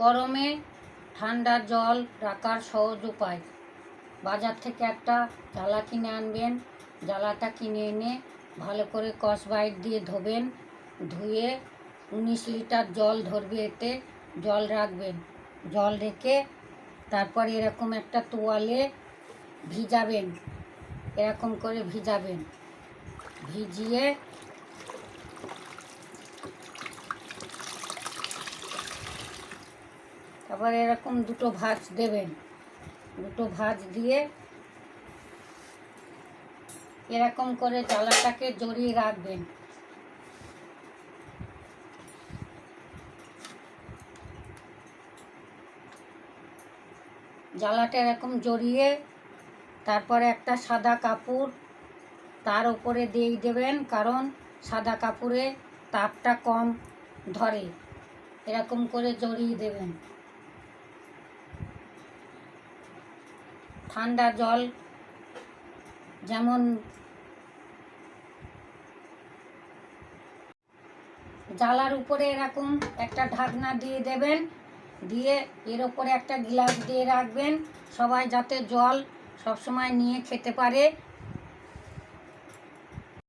গরমে ঠান্ডা জল রাখার সহজ উপায়। বাজার থেকে একটা জ্বালা কিনে আনবেন, জ্বালাটা কিনে এনে ভালো করে কস বাইট দিয়ে ধোবেন, ধুয়ে উনিশ লিটার জল ধরবে এতে, জল রাখবেন। জল রেখে তারপর এরকম একটা তোয়ালে ভিজাবেন, এরকম করে ভিজাবেন। ভিজিয়ে তারপর এরকম দুটো ভাঁজ দেবেন। দুটো ভাঁজ দিয়ে এরকম করে জ্বালাটাকে জড়িয়ে রাখবেন। জ্বালাটা এরকম জড়িয়ে তারপরে একটা সাদা কাপড় তার উপরে দিয়ে দেবেন, কারণ সাদা কাপড়ে তাপটা কম ধরে। এরকম করে জড়িয়ে দেবেন। ঠান্ডা জল, যেমন জ্বালার উপরে এরকম একটা ঢাকনা দিয়ে দেবেন, দিয়ে এর ওপরে একটা গ্লাস দিয়ে রাখবেন। সবাই যাতে জল সবসময় নিয়ে খেতে পারে।